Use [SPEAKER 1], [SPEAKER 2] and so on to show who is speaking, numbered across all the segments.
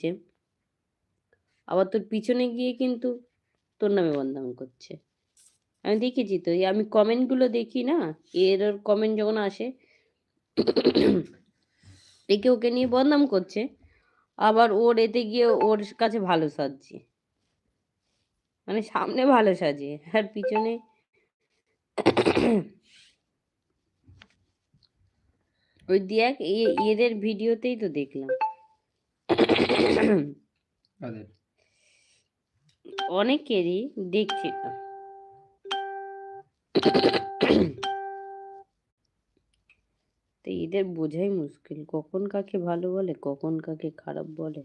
[SPEAKER 1] দিচ্ছে আবার তোর পিছনে গিয়ে কিন্তু তোর নামে বদনাম করছে। আমি দেখেছি তো আমি কমেন্টগুলো দেখি না, এর ওর কমেন্ট যখন আসে, একে ওকে নিয়ে বদনাম করছে, আবার ওর এতে গিয়ে ওর কাছে ভালো সাজছে। মানে সামনে ভালো সাজে, আর পিছনে ওই এ- এদের ভিডিওতেই তো দেখলাম। অনেকেরই দেখছি তো তো এদের বোঝাই মুশকিল। কখন কাকে ভালো বলে কখন কাকে খারাপ বলে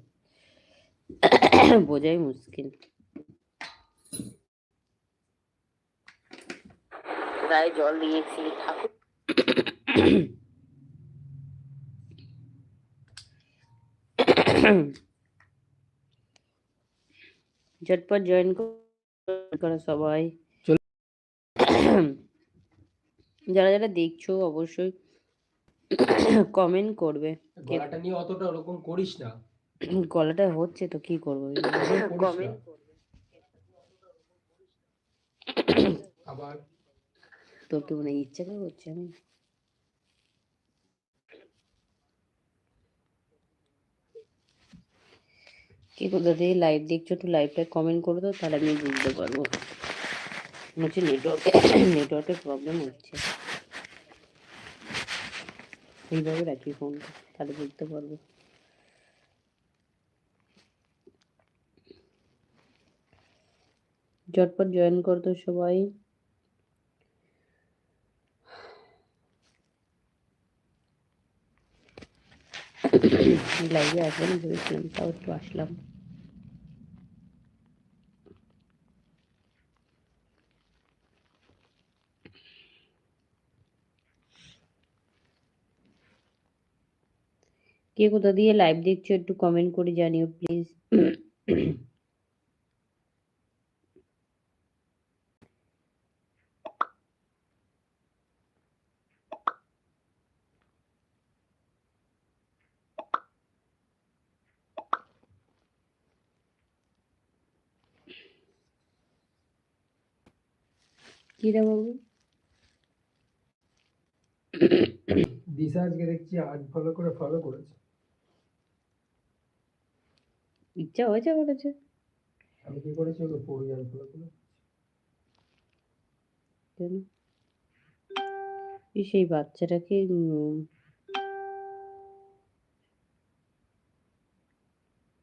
[SPEAKER 1] বোঝাই মুশকিল। গায়ে জল দিয়েছি ঠাকুর। ঝটপট জয়েন করো সবাই যারা যারা দেখছ অবশ্যই কমেন্ট করবে।
[SPEAKER 2] গলাটা নিয়ে অতটা ওরকম করিস না।
[SPEAKER 1] গলাটা হচ্ছে তো কি করব। কমেন্ট
[SPEAKER 2] আবার।
[SPEAKER 1] তোর তো মানে ইচ্ছা করে হচ্ছে আমি? কে কোথা থেকে লাইভ দেখছ একটু লাইভটা কমেন্ট করে দাও, তাহলে আমি বুঝতে পারব। হচ্ছে নেটওয়ার্কে নেটওয়ার্কের প্রবলেম হচ্ছে। এইভাবে রাখি ফোনটা তাহলে বুঝতে পারব। ঝটপট জয়েন করতো সবাই। ভেবেছিলাম তাও একটু আসলাম কে কোথা দিয়ে লাইভ দেখছ একটু কমেন্ট করে জানিও প্লিজ
[SPEAKER 2] দিশা আজকে দেখছি আনফলো করে ফলো করেছে।
[SPEAKER 1] ইচ্ছা হয়েছে বলেছে
[SPEAKER 2] আমি কি করেছি ওকে পড়ি আনফলো করে
[SPEAKER 1] কেন? সেই বাচ্চাটাকে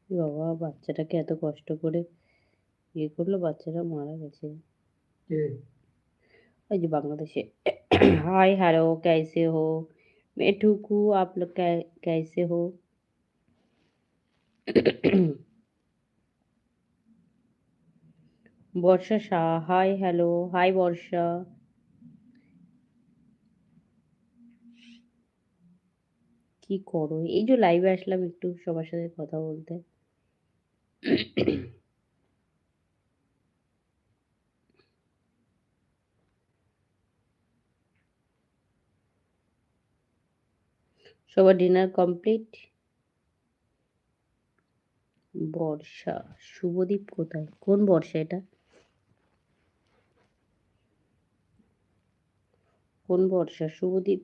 [SPEAKER 1] বাবা বাচ্চাটাকে এত কষ্ট করে ইয়ে করল বাচ্চাটা মারা গেছে।
[SPEAKER 2] কে?
[SPEAKER 1] এই যে বাংলাদেশে হাই হ্যালো কেসে হো মেঠুকু আপ লোক হো Barsha Shah hi hello hi Barsha কি করো এই যে লাইভে আসলাম, একটু সবার সাথে কথা বলতে। সবার ডিনার কমপ্লিট বর্ষা শুভদীপ কোথায়? কোন বর্ষা এটা? কোন বর্ষা? শুভদীপ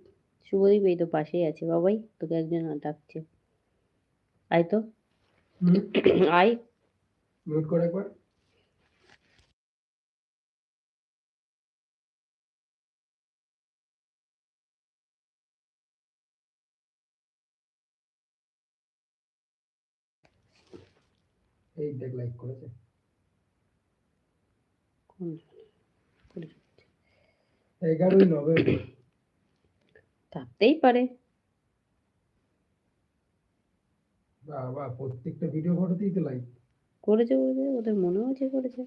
[SPEAKER 1] শুভদীপ এই তো পাশেই আছে। বাবাই তোকে একজন ডাকছে। আয় তো। আয়।
[SPEAKER 2] মিউট করে একবার। এই দেখ লাইক করেছে। এগারোই নভেম্বর।
[SPEAKER 1] থাকতেই পারে।
[SPEAKER 2] বাবা প্রত্যেকটা ভিডিও ফটোতেই তো লাইক
[SPEAKER 1] করেছে করেছে ওদের মনে হচ্ছে করেছে।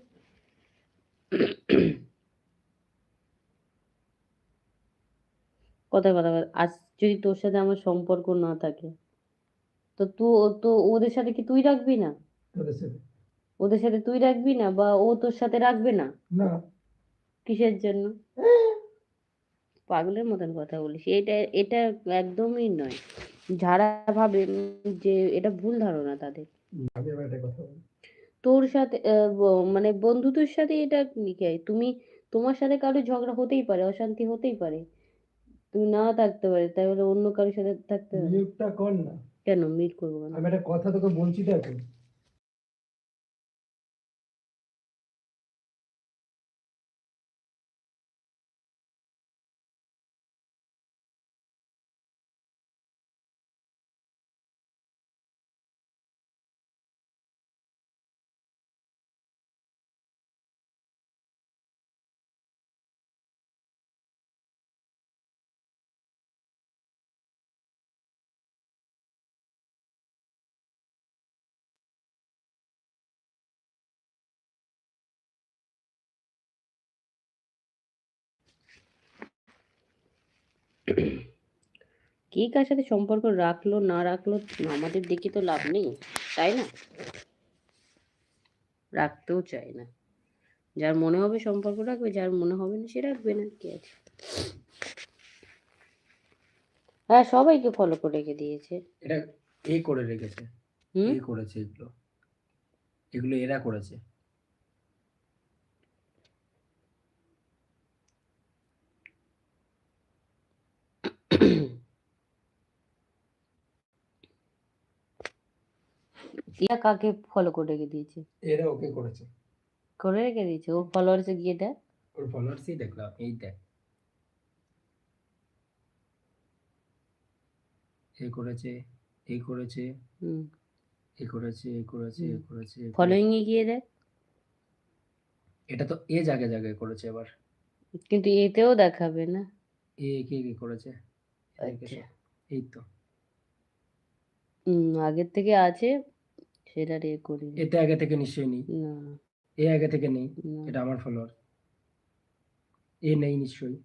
[SPEAKER 1] কথা কথা আজ যদি তোর সাথে আমার সম্পর্ক না থাকে তো তু তো ওদের সাথে কি তুই রাখবি না?
[SPEAKER 2] তোদের সাথে।
[SPEAKER 1] ওদের সাথে তুই রাখবি না বা ও তোর সাথে রাখবে না?
[SPEAKER 2] না।
[SPEAKER 1] কিসের জন্য? পাগলের মতন কথা বলিস। এটা এটা একদমই নয়। যারা ভাবে যে এটা ভুল ধারণা তাদের।
[SPEAKER 2] আমি আবার একটা কথা বলি।
[SPEAKER 1] তোর সাথে মানে বন্ধুদের সাথে এটা। তুমি তোমার সাথে কারও ঝগড়া হতেই পারে অশান্তি হতেই পারে। তুমি না থাকতে পারে তাই বলে অন্য কারোর সাথে থাকতে পারে
[SPEAKER 2] মিউটটা কর না।
[SPEAKER 1] কেন মিট করব
[SPEAKER 2] আমি একটা কথা তোকে বলছি তো এখন
[SPEAKER 1] কে কার সাথে সম্পর্ক রাখল না রাখল আমাদের দেখে তো লাভ নেই তাই না? রাখতেও চাই না। যার মনে হবে সম্পর্ক রাখবে যার মনে হবে না সে রাখবে না কি আছে? হ্যাঁ সবাইকে ফলো করে রেখে দিয়েছে।
[SPEAKER 3] এটা এ করে রেখেছে?
[SPEAKER 1] হুম?
[SPEAKER 3] এ করেছে এগুলো? এগুলো এরা করেছে?
[SPEAKER 1] ইয়া কাকে ফলো করে রেখে দিয়েছে?
[SPEAKER 2] এরা ওকে করেছে।
[SPEAKER 1] করে রেখে দিয়েছে? ও ফলোয়ার্সে গিয়ে দেখ।
[SPEAKER 3] ওর ফলোয়ার্সই দেখলাম এই দেখ। এ করেছে এই করেছে
[SPEAKER 1] হুম।
[SPEAKER 3] এ করেছে এ করেছে এ করেছে এ করেছে।
[SPEAKER 1] ফলোইং এ গিয়ে দেখ।
[SPEAKER 3] এটা তো এ জায়গায় জায়গায় করেছে এবার।
[SPEAKER 1] কিন্তু এতেও দেখাবে না।
[SPEAKER 3] এ কে কে করেছে? এ
[SPEAKER 1] আচ্ছা।
[SPEAKER 3] এই তো।
[SPEAKER 1] হুম আগের থেকে আছে। সেটা রে করি
[SPEAKER 3] এতে আগে থেকে নিশ্চয়ই নেই।
[SPEAKER 1] না।
[SPEAKER 3] এ আগে থেকে নেই। এটা আমার ফলোয়ার এ নেই নিশ্চয়ই।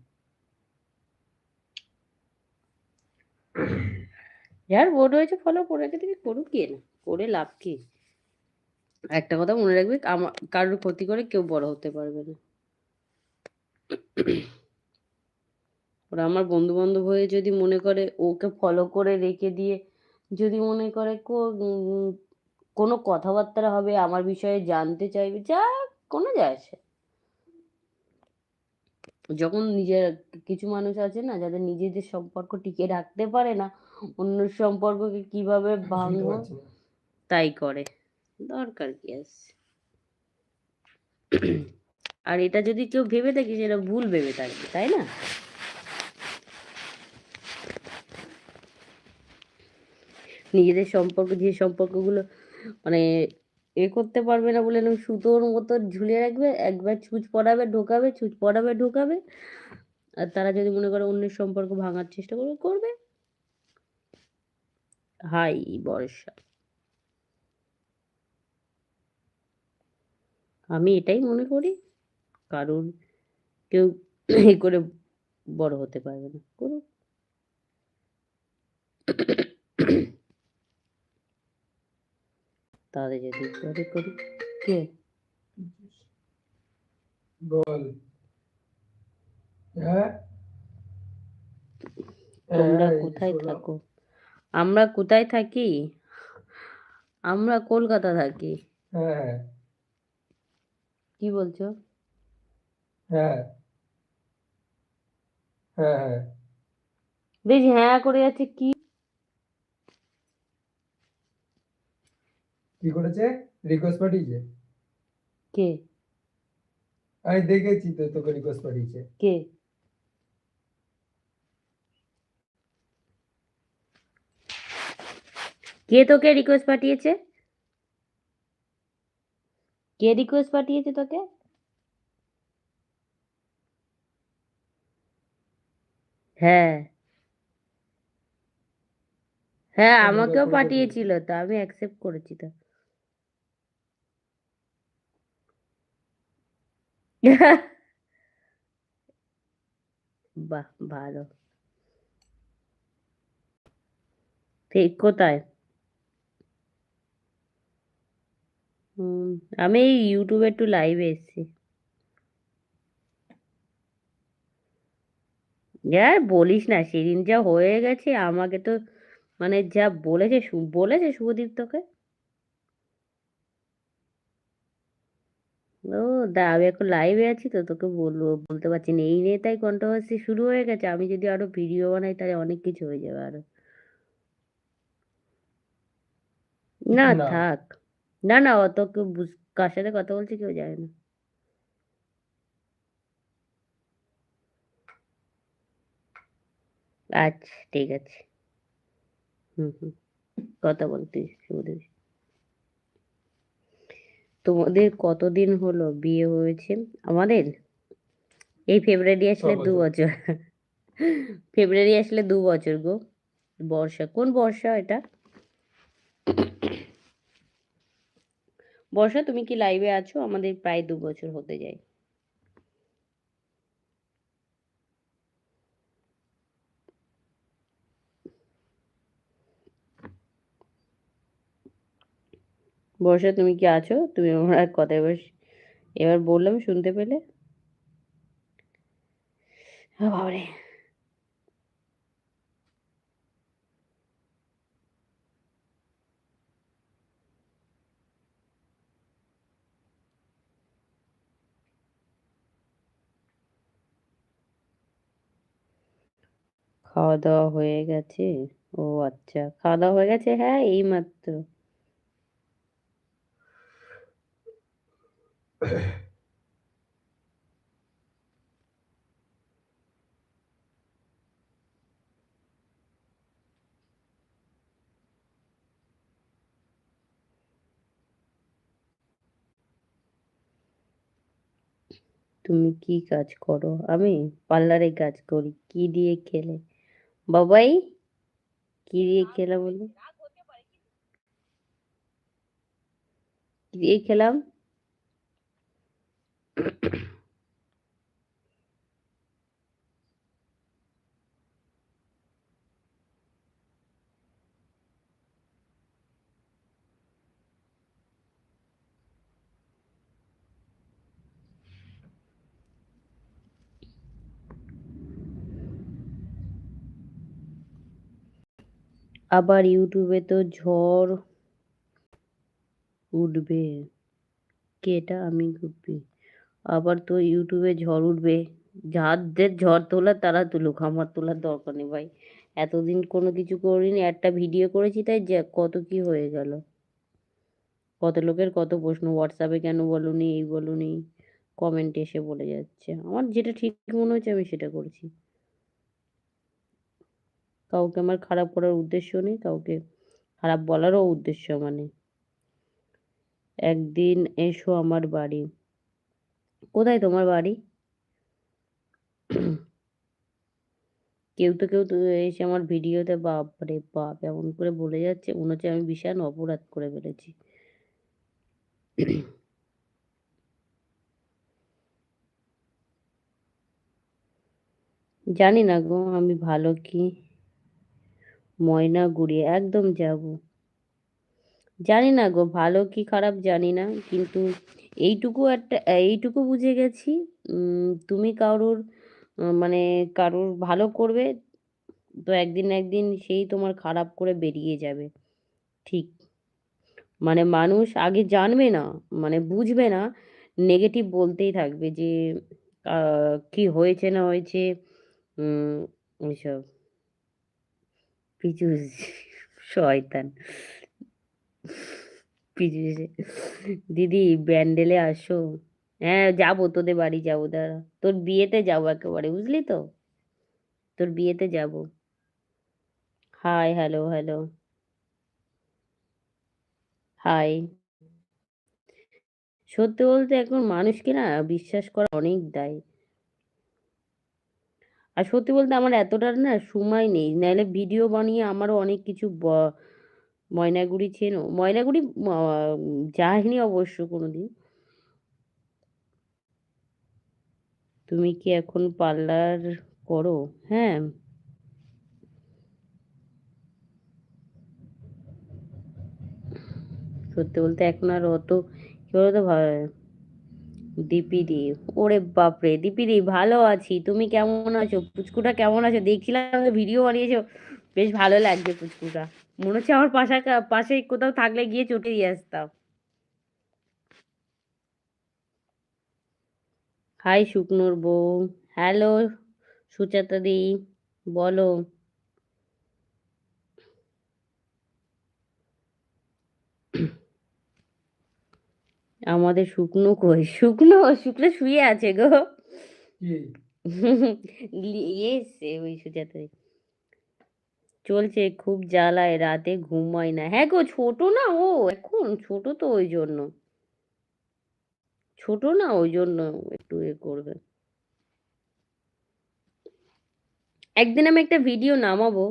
[SPEAKER 1] যার বোর্ড হয়েছে ফলো করে রেখে দিবি করুক কি না? করে লাভ কি? একটা কথা মনে রাখবি আমার কারোর ক্ষতি করে কেউ বড় হতে পারবে না। ওরা আমার বন্ধু বান্ধব হয়ে যদি মনে করে ওকে ফলো করে রেখে দিয়ে যদি মনে করে কোনো কথাবার্তা হবে আমার বিষয়ে জানতে চাইবে যা কোনো যায় আসে। যখন নিজের কিছু মানুষ আছে না যাদের নিজেদের সম্পর্ক টিকে রাখতে পারে না অন্য সম্পর্ককে কীভাবে ভাঙবো তাই করে। দরকার কি আছে? আর এটা যদি কেউ ভেবে থাকে সেটা ভুল ভেবে থাকবে তাই না? নিজেদের সম্পর্ক যে সম্পর্কগুলো মানে এ করতে পারবে না বলে এরকম সুতোর মতো ঝুলে রাখবে, একবার ছুঁচ পড়াবে ঢোকাবে, ছুঁচ পড়াবে ঢোকাবে। আর তারা যদি মনে করে অন্যের সম্পর্ক ভাঙার চেষ্টা করবে করবে। হাই বর্ষা। আমি এটাই মনে করি কারণ কেউ এ করে বড় হতে পারবে না। করুক। তাদের যদি করে করি কে?
[SPEAKER 2] বল। হ্যাঁ?
[SPEAKER 1] তোমরা কোথায় থাকো? আমরা কোথায় থাকি? আমরা কলকাতা থাকি।
[SPEAKER 2] হ্যাঁ।
[SPEAKER 1] কি বলছো?
[SPEAKER 2] হ্যাঁ। হ্যাঁ হ্যাঁ।
[SPEAKER 1] বেশ হ্যাঁ করে যাচ্ছে কি
[SPEAKER 2] কি করেছে? রিকোয়েস্ট পাঠিয়েছে?
[SPEAKER 1] কে?
[SPEAKER 2] আমি দেখেছি তো তোকে রিকোয়েস্ট পাঠিয়েছে।
[SPEAKER 1] কে? কে তোকে রিকোয়েস্ট পাঠিয়েছে? কে রিকোয়েস্ট পাঠিয়েছে তোকে? হ্যাঁ। হ্যাঁ আমাকেও পাঠিয়েছিল তো আমি অ্যাকসেপ্ট করেছি তো। বাহ ভালো ঠিক কোথায় হুম আমি ইউটিউবে একটু লাইভে এসেছি আর বলিস না, সেদিন যা হয়ে গেছে, আমাকে তো মানে যা বলেছে বলেছে শুভদীপ তোকে? ও দা আমি এখন লাইভে আছি তো তোকে বলব বলতে পারছি না। এই নিয়ে তাই কন্ট্রোভার্সি শুরু হয়ে গেছে। আমি যদি আরও ভিডিও বানাই তাহলে অনেক কিছু হয়ে যাবে আরও। না। থাক। না না অত কেউ বুঝ কার সাথে কথা বলছি কেউ জানে না। আচ্ছা ঠিক আছে। হুম হুম। কথা বলতে শুভদেব তোমাদের কতদিন হলো বিয়ে হয়েছে? আমাদের? এই ফেব্রুয়ারি আসলে দু বছর। ফেব্রুয়ারি আসলে দু বছর গো। বর্ষা কোন বর্ষা এটা? বর্ষা তুমি কি লাইভে আছো? আমাদের প্রায় দু বছর হতে যায়। বর্ষা, তুমি কি আছো? তুমি আমার আর কথায় এবার এবার বললাম শুনতে পেলে। বাবারে। খাওয়া দাওয়া হয়ে গেছে? ও আচ্ছা খাওয়া দাওয়া হয়ে গেছে? হ্যাঁ এই মাত্র। তুমি কি কাজ করো? আমি পার্লারে কাজ করি। কি দিয়ে খেলে? বাবাই? কি দিয়ে খেলা বলো? কি দিয়ে খেলাম? আবার ইউটিউবে তো ঝড় উঠবে। কে এটা আমি গুপি আবার তো ইউটিউবে ঝড় উঠবে। যাদের ঝড় তোলার তারা তুলুক, আমার তোলার দরকার নেই ভাই। এতদিন কোনো কিছু করিনি, একটা ভিডিও করেছি, তাই যে কত কি হয়ে গেল। কত লোকের কত প্রশ্ন হোয়াটসঅ্যাপে কেন বলনি, এই বলনি কমেন্ট এসে বলে যাচ্ছে। আমার যেটা ঠিক মনে হচ্ছে, আমি সেটা করছি। কাউকে আমার খারাপ করার উদ্দেশ্য নেই, কাউকে খারাপ বলারও উদ্দেশ্য মানে। একদিন এসো আমার বাড়ি। কোথায় তোমার বাড়ি? কেউ তো কেউ এসে আমার ভিডিওতে বাপ রে বাপ এমন করে বলে যাচ্ছে, মনে হচ্ছে আমি বিশাল অপরাধ করে ফেলেছি। জানি না গো, আমি ভালো কি? ময়না গুড়িয়ে, একদম যাব। জানি না গো, ভালো কি খারাপ জানি না, কিন্তু এইটুকু একটা, এইটুকু বুঝে গেছি। তুমি কারোর মানে কারোর ভালো করবে, তো একদিন একদিন সেই তোমার খারাপ করে বেরিয়ে যাবে। ঠিক। মানে মানুষ আগে জানবে না মানে বুঝবে না নেগেটিভ বলতেই থাকবে যে কি হয়েছে না হয়েছে এইসব। পিছু শয়তান। দিদি, ব্যান্ডেলে আসো। হ্যাঁ যাব, তোদের বাড়ি যাব, দাঁড়া। তোর বিয়েতে যাব একেবারে, বুঝলি তো? তোর বিয়েতে যাব। Hi, hello hello. হাই। সত্যি বলতে এখন মানুষকে না বিশ্বাস করা অনেক দায়। আর সত্যি বলতে আমার এতটা না সময় নেই। নাহলে ভিডিও বানিয়ে আমারও অনেক কিছু ময়নাগুড়ি চেনো? ময়নাগুড়ি যাইনি অবশ্য কোনোদিন। তুমি কি এখন পার্লার করো? হ্যাঁ। সত্যি বলতে এখন আর অত, কি বলতো দীপিদি ওরে বাপরে দিপিদি ভালো আছি। তুমি কেমন আছো? পুচকুটা কেমন আছো? দেখছিলাম ভিডিও বানিয়েছো। বেশ ভালো লাগছে পুচকুটা। মনে হচ্ছে আমার পাশা পাশে কোথাও থাকলে গিয়ে চটে দিয়ে আসতাম। হাই শুকনোর বউ। হ্যালো সুচাতা দি। বলো। আমাদের শুকনো কই? শুকনো? শুকনো শুয়ে আছে গো। ইয়ে এসছে ওই সুজাতা দি। চলছে, খুব জ্বালায়, রাতে ঘুমায় না। হ্যাঁ গো, ছোট না ও, এখন ছোট তো ওই জন্য। ছোট না ওই জন্য একটু এ করবে। একদিন আমি একটা ভিডিও নামাবো।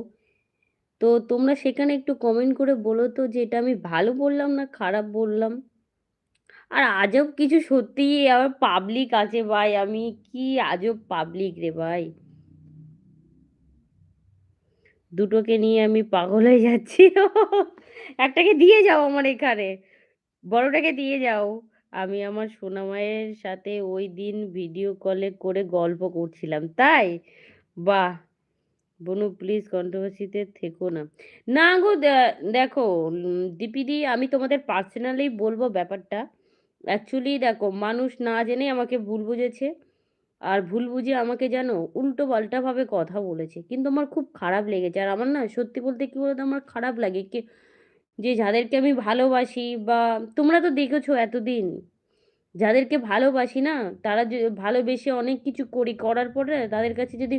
[SPEAKER 1] তো তোমরা সেখানে একটু কমেন্ট করে বলো তো যে এটা আমি ভালো বললাম না খারাপ বললাম? আর আজব কিছু সত্যি আবার পাবলিক আছে ভাই। আমি কি আজব পাবলিক রে ভাই? দুটোকে নিয়ে আমি পাগল হয়ে যাচ্ছি। একটাকে দিয়ে যাও আমার এখানে। বড়টাকে দিয়ে যাও। আমি আমার সোনামায়ের সাথে ওই দিন ভিডিও কলে করে গল্প করছিলাম। তাই? বাহ! বনু প্লিজ কন্ট্রোভার্সিতে থেকো না। না গো দেখো দীপিদি, আমি তোমাদের পার্সোনালি বলব ব্যাপারটা। অ্যাকচুয়ালি দেখো, মানুষ না জেনে আমাকে ভুল বুঝেছে। আর ভুল বুঝে আমাকে যেন উল্টো পাল্টাভাবে কথা বলেছে। কিন্তু আমার খুব খারাপ লেগেছে। আর আমার না সত্যি বলতে কি বলতো? আমার খারাপ লাগে কি যে যাদেরকে আমি ভালোবাসি বা তোমরা তো দেখেছ এতদিন, যাদেরকে ভালোবাসি না, তারা ভালোবেসে অনেক কিছু করি, করার পরে তাদের কাছে যদি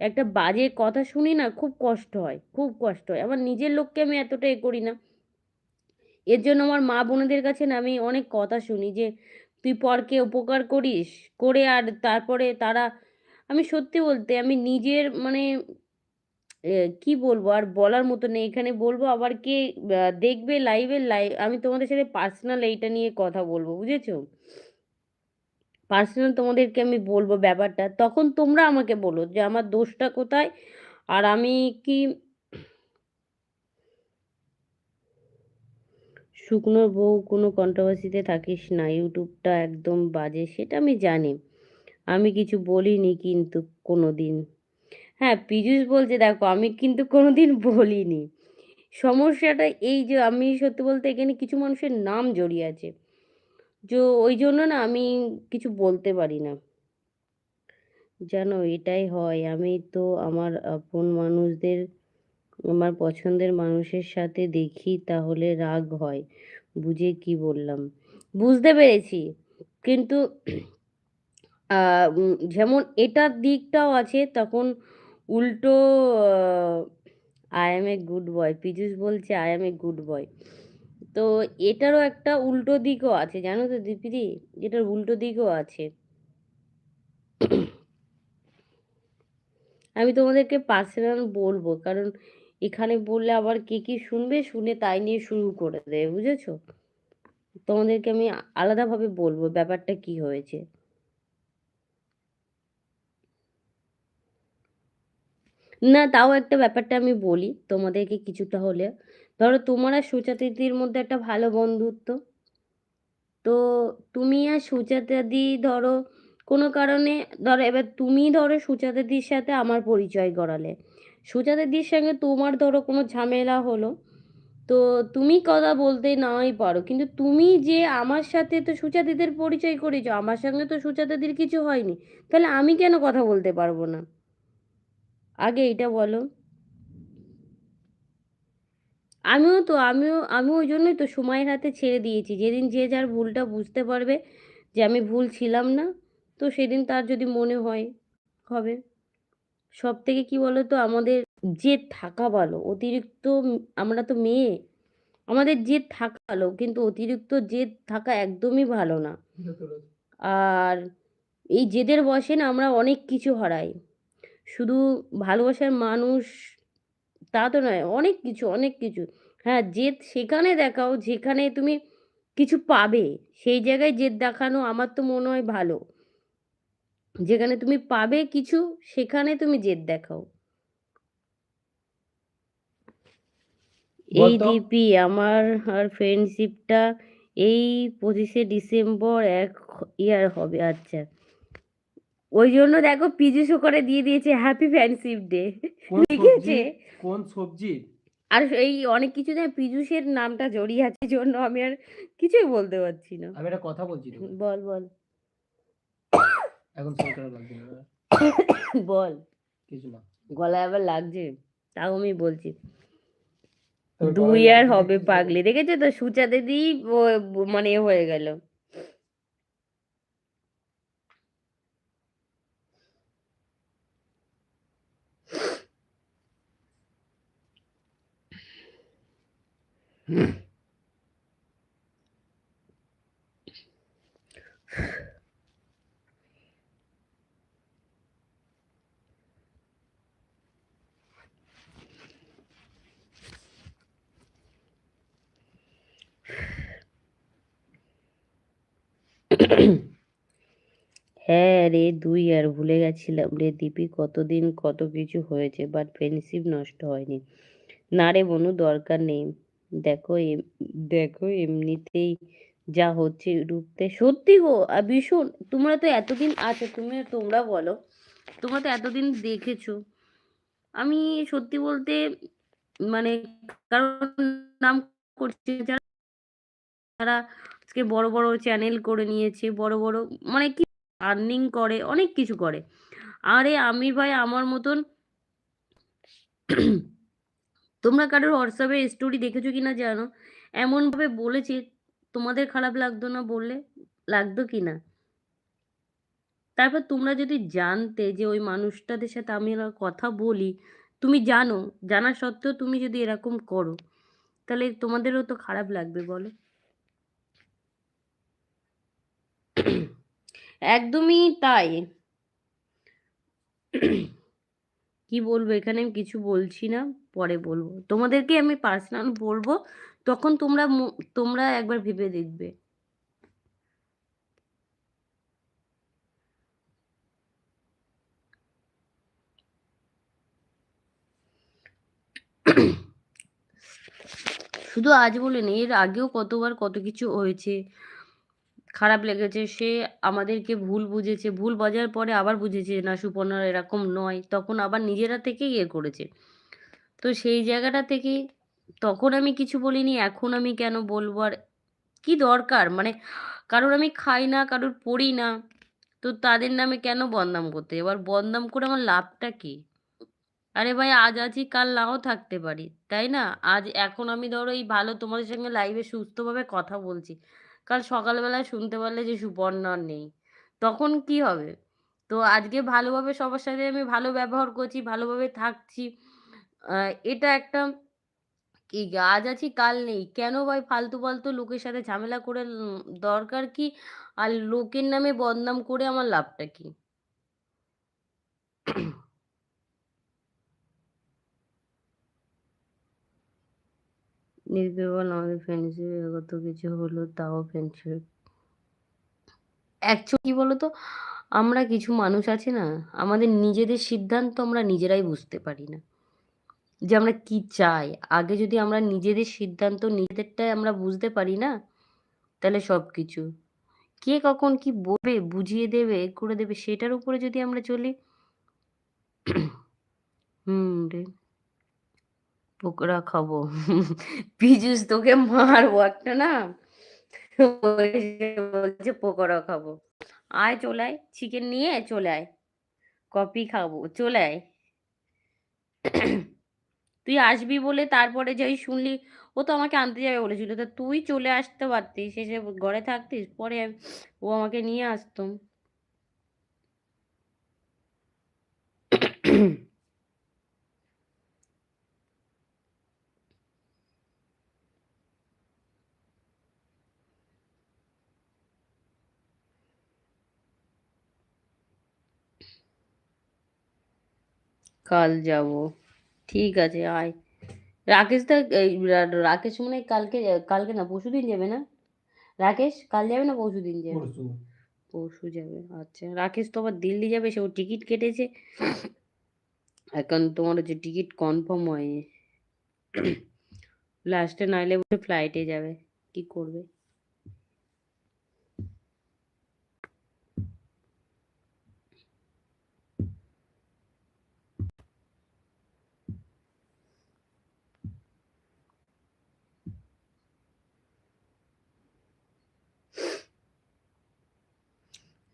[SPEAKER 1] একটা বাজে কথা শুনি না খুব কষ্ট হয়, খুব কষ্ট হয়। আমার নিজের লোককে আমি এতটা এ করি না। এর জন্য আমার মা বোনেদের কাছে না আমি অনেক কথা শুনি যে তুই পরকে উপকার করিস? করে আর তারপরে তারা, আমি সত্যি বলতে, আমি নিজের মানে কি বলব? আর বলার মতো নেই। এখানে বলব আবার কে দেখবে লাইভে লাইভ আমি তোমাদের সাথে পার্সোনাল এইটা নিয়ে কথা বলব, বুঝেছ? পার্সোনাল তোমাদেরকে আমি বলব ব্যাপারটা। তখন তোমরা আমাকে বলো যে আমার দোষটা কোথায়? আর আমি কি শুকনো বউ কোনো কন্ট্রোভার্সিতে থাকিস না, ইউটিউবটা একদম বাজে, সেটা আমি জানি। আমি কিছু বলিনি কিন্তু কোনো দিন হ্যাঁ পীযূষ বলছে, দেখো, আমি কিন্তু কোনোদিন বলিনি। সমস্যাটা এই যে, আমি সত্যি বলতে এখানে কিছু মানুষের নাম জড়িয়ে আছে। যে, ওই জন্য না আমি কিছু বলতে পারি না। জানো, এটাই হয়। আমি তো আমার আপন মানুষদের আমার পছন্দের মানুষের সাথে দেখি তাহলে রাগ হয়। বুঝে কি বললাম? বুঝতে পেরেছি। কিন্তু যেমন এটার দিকটাও আছে, তখন উল্টো I am a good boy Piyush বলছে I am a good boy তো এটারও একটা উল্টো দিকও আছে, জানো তো দীপিদি? এটার উল্টো দিকও আছে। আমি তোমাদেরকে পার্সোনাল বলব, কারণ এখানে বললে আবার কে কি শুনবে? শুনে তাই নিয়ে শুরু করে দেবে বুঝেছ? তোমাদেরকে আমি আলাদাভাবে বলব ব্যাপারটা কি হয়েছে। না, তাও একটা ব্যাপারটা আমি বলি তোমাদেরকে কিছুটা হলে ধরো তোমার আর সুচাতিদির মধ্যে একটা ভালো বন্ধুত্ব। তো তুমি আর সুচাতাদি ধরো কোনো কারণে, ধরো এবার তুমি ধরো সুচাতাদির সাথে আমার পরিচয় করালে। সুচাতাদির সঙ্গে তোমার ধরো কোনো ঝামেলা হলো, তো তুমি কথা বলতে নাই পারো। কিন্তু তুমি যে আমার সাথে তো সুচাদিদের পরিচয় করেছ, আমার সঙ্গে তো সুচাতাদির কিছু হয়নি, তাহলে আমি কেন কথা বলতে পারব না? আগে এটা বলো। আমিও তো, আমিও, আমি ওই জন্যই তো সময়ের হাতে ছেড়ে দিয়েছি। যেদিন যে যার ভুলটা বুঝতে পারবে যে আমি ভুল ছিলাম না, তো সেদিন তার যদি মনে হয়, হবে। সব থেকে কি বলো তো আমাদের জেদ থাকা ভালো, অতিরিক্ত আমরা তো মেয়ে, আমাদের জেদ থাকা ভালো, কিন্তু অতিরিক্ত জেদ থাকা একদমই ভালো না। আর এই জেদের বসে না আমরা অনেক কিছু হারাই। শুধু ভালোবাসার মানুষ তা তো নয়, অনেক কিছু অনেক কিছু। হ্যাঁ জেদ সেখানে দেখাও, যেখানে তুমি কিছু পাবে, সেই জায়গায় জেদ দেখানো আমার তো মনে হয় ভালো। যেখানে তুমি পাবে কিছু সেখানে তুমি জেদ দেখাও। এই। ডিপি আমার আর ফ্রেন্ডশিপটা এই পঁচিশে ডিসেম্বর এক ইয়ার হবে আচ্ছা। ওই জন্য দেখো পিজুসও করে দিয়ে দিয়েছে হ্যাপি ফ্রেন্ডশিপ ডে লিখেছে
[SPEAKER 2] কোন সবজি?
[SPEAKER 1] আর এই অনেক কিছু না পীযূষের নামটা জড়িয়ে আছে জন্য আমি আর কিছুই বলতে পারছি না।
[SPEAKER 3] আমি একটা কথা বলছি
[SPEAKER 1] বল বল।
[SPEAKER 3] এখন লাগছে না
[SPEAKER 1] বল।
[SPEAKER 3] কিছু না।
[SPEAKER 1] গলায় আবার লাগছে তাও আমি বলছি। দুই আর হবে পাগলি। দেখেছ তো সুচা দিদি ও- মানে হয়ে গেল। হ্যাঁ রে, দুই আর ভুলে গেছিলাম রে দীপি, কতদিন কত কিছু হয়েছে বাট ফ্রেন্ডশিপ নষ্ট হয়নি। না রে বনু, দরকার নেই। দেখো দেখো এমনিতেই যা হচ্ছে রূপতে। সত্যি গো ভীষণ, তোমরা তো এতদিন আচ্ছা তুমি তোমরা বলো, তোমরা তো এতদিন দেখেছ। আমি সত্যি বলতে মানে কারণ নাম করছে যারা আজকে বড় বড় চ্যানেল করে নিয়েছে, বড় বড় মানে কি আর্নিং করে, অনেক কিছু করে। আরে আমির ভাই আমার মতন তোমরা কারোর হোয়াটসঅ্যাপে স্টোরি দেখেছ কিনা জানো? এমনভাবে বলেছে, তোমাদের খারাপ লাগতো না বললে? লাগতো কি না? তারপর তোমরা যদি জানতে যে ওই মানুষটাদের সাথে আমি কথা বলি, তুমি জানো, জানা সত্ত্বেও তুমি যদি এরকম করো, তাহলে তোমাদেরও তো খারাপ লাগবে, বলো। একদমই তাই। কি বলব, এখানে আমি কিছু বলছি না, পরে বলব। তোমাদেরকে আমি পার্সোনাল বলব, তখন তোমরা তোমরা একবার ভেবে দেখবে। শুধু আজ বলে নেই, এর আগেও কতবার কত কিছু হয়েছে। খারাপ লেগেছে, সে আমাদেরকে ভুল বুঝেছে। ভুল বোঝার পরে আবার বুঝেছে না, সুপর্ণা, এরকম নয়। তখন আবার নিজেরা থেকেই ইয়ে করেছে। তো সেই জায়গাটা থেকে তখন আমি কিছু বলিনি, এখন আমি কেন বলব? আর কি দরকার? মানে কারোর আমি খাই না, কারোর পড়ি না, তো তাদের নামে কেন বদনাম করতে? এবার বদনাম করে আমার লাভটা কি? আরে ভাই, আজ আছি, কাল নাও থাকতে পারি, তাই না? আজ এখন আমি ধরো এই ভালো তোমাদের সঙ্গে লাইভে সুস্থভাবে কথা বলছি। কাল সকালবেলায় শুনতে পারলে যে সুপর্ণা নেই। তখন কি হবে? তো আজকে ভালোভাবে সবার সাথে আমি ভালো ব্যবহার করছি, ভালোভাবে থাকছি। এটা একটা কি আজ আছি, কাল নেই। কেন ভাই ফালতু ফালতু লোকের সাথে ঝামেলা করে দরকার কি? আর লোকের নামে বদনাম করে আমার লাভটা কি? নির্ভয় বল, আমাদের ফ্রেন্ডশিপ কত কিছু হলো, তাও ফ্রেন্ডশিপ অ্যাকচুয়ালি কি বলতো? আমরা কিছু মানুষ আছে না, আমাদের নিজেদের সিদ্ধান্ত আমরা নিজেরাই বুঝতে পারি না। যে আমরা কি চাই? আগে যদি আমরা নিজেদের সিদ্ধান্ত নিজেদেরটাই আমরা বুঝতে পারি না, তাহলে সব কিছু কে কখন কি বলবে, বুঝিয়ে দেবে, করে দেবে, সেটার উপরে যদি আমরা চলি, হুম রে। পকোড়া খাব। পীযুষ তোকে মারবো একটা না? বলছে, পকোড়া খাব। আয়, চলে আয় চিকেন নিয়ে চলে আয়। কফি খাব, চলে আয়। তুই আসবি বলে তারপরে যাই শুনলি, ও তো আমাকে আনতে যাবে বলেছিল। তা তুই চলে আসতে পারতিস, এসে ঘরে থাকতিস, পরে ও আমাকে নিয়ে আসতো। কাল যাব। ঠিক আছে আয়। রাকেশ দা রাকেশ মনে হয় কালকে কালকে না পরশু দিন যাবে না? রাকেশ কাল যাবে না পরশু দিন যাবে?
[SPEAKER 2] পরশু।
[SPEAKER 1] যাবে আচ্ছা। রাকেশ তো আবার দিল্লি যাবে সে ও টিকিট কেটেছে। এখন তোমার হচ্ছে টিকিট কনফার্ম হয়নি। লাস্টে নাইলে বলে ফ্লাইটে যাবে। কি করবে?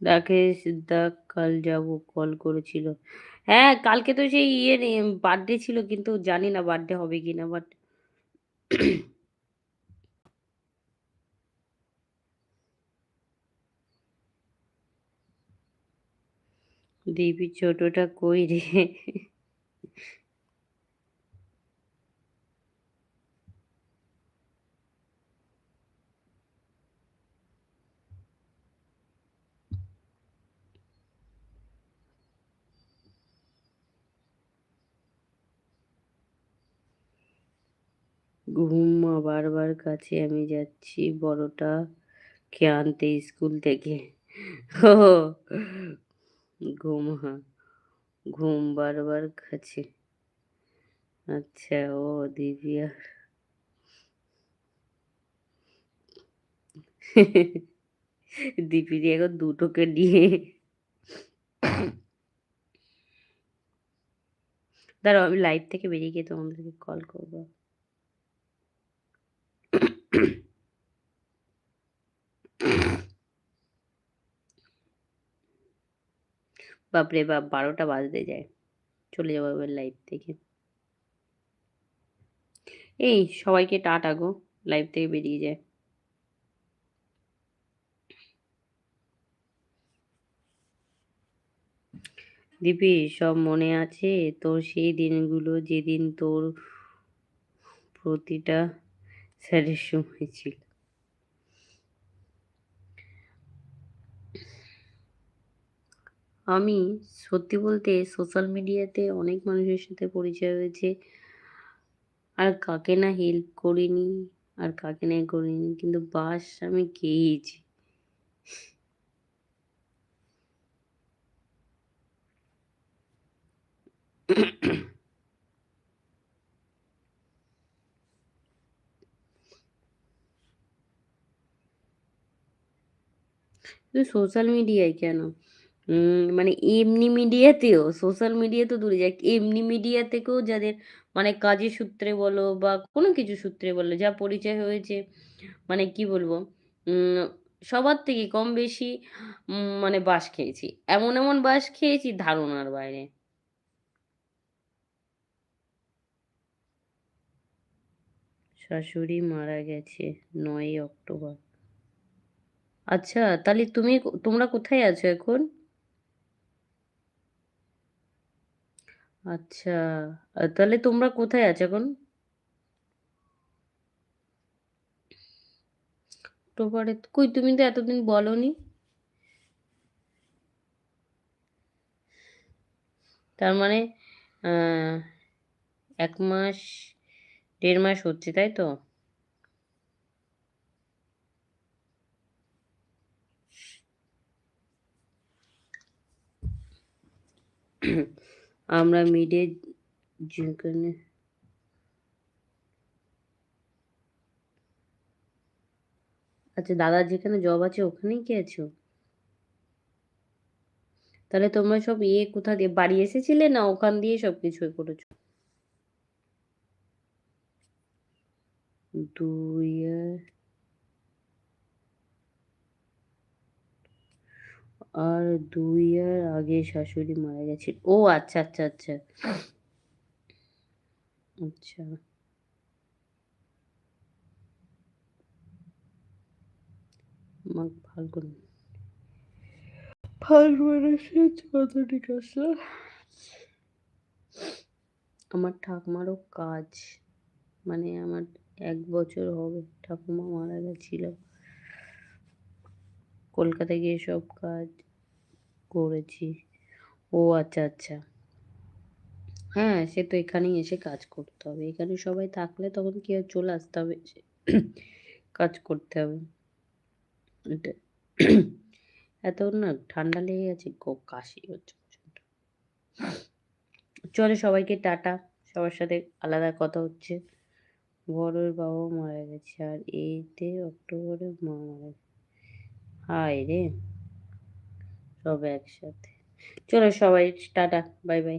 [SPEAKER 1] রাকেশ দা কাল যাব কল করেছিল। হ্যাঁ কালকে তো সেই ইয়ে বার্থডে ছিল, কিন্তু জানি না বার্থডে হবে কিনা বাট দিবি ছোটটা কই রে? ঘুমা বারবার কাছে আমি যাচ্ছি বড়টা কে আনতে স্কুল থেকে। ও ঘুমা ঘুম বারবার কাছে। আচ্ছা ও দিব্যা দীপিদি এখন দুটোকে নিয়ে। দাঁড়াও, আমি লাইভ থেকে বেরিয়ে গিয়ে তোমাদেরকে কল করব। বাপরে বাপ, বারোটা বাজতে যায়। চলে যাব এবার লাইভ থেকে এই সবাইকে টাটা গো লাইভ থেকে বেরিয়ে যায়। দীপি, সব মনে আছে তোর সেই দিনগুলো যেদিন তোর প্রতিটা স্যারের সময় ছিল? আমি সত্যি বলতে সোশ্যাল মিডিয়াতে অনেক মানুষের সাথে পরিচয় হয়েছে। আর কাকে না হেল্প করিনি, আর কাকে না করিনি, কিন্তু বাস আমি খেয়েছি সোশ্যাল মিডিয়ায় কেন? মানে এমনি মিডিয়াতেও, সোশ্যাল মিডিয়া তো দূরে যাক এমনি মিডিয়া থেকেও যাদের মানে কাজের সূত্রে বলো বা কোনো কিছু সূত্রে বলো, যা পরিচয় হয়েছে মানে কি বলব সবার থেকে কম বেশি মানে বাস খেয়েছি। এমন এমন বাস খেয়েছি, ধারণার বাইরে। শাশুড়ি মারা গেছে নয়ই অক্টোবর। আচ্ছা তাহলে তুমি তোমরা কোথায় আছো এখন? আচ্ছা তাহলে তোমরা কোথায় আছো এখন? অক্টোবরে কই তুমি তো এতদিন বলনি। তার মানে এক মাস, দেড় মাস হচ্ছে, তাই তো? আমরা মিডে যেখানে আচ্ছা দাদার যেখানে জব আছে, ওখানেই আছো? তাহলে তোমরা সব ইয়ে কোথা দিয়ে, বাড়ি এসেছিলে না ওখান দিয়ে সব কিছু করেছ? দুই আর- দুই আর আগে শাশুড়ি মারা গেছে ও আচ্ছা আচ্ছা আচ্ছা। আচ্ছা। মাঘ ফাল্গুন ফাল্গুন এসে চৌধুরী আমার ঠাকুমারও কাজ মানে আমার এক বছর হবে ঠাকুমা মারা গেছিল। কলকাতায় গিয়ে সব কাজ করেছি। ও আচ্ছা আচ্ছা। হ্যাঁ সে তো এখানেই এসে কাজ করতে হবে। এখানে সবাই থাকলে তখন কি চলে আসতে হবে? কাজ করতে হবে। এটা এত না ঠান্ডা লেগে গেছে কাশি হচ্ছে চলে সবাইকে টাটা। সবার সাথে আলাদা কথা হচ্ছে। বড়োর বাবা মারা গেছে। আর এইতে অক্টোবরে মা মারা গেছে। হায় রে। সব একসাথে। চলো সবাই টাটা বাই বাই।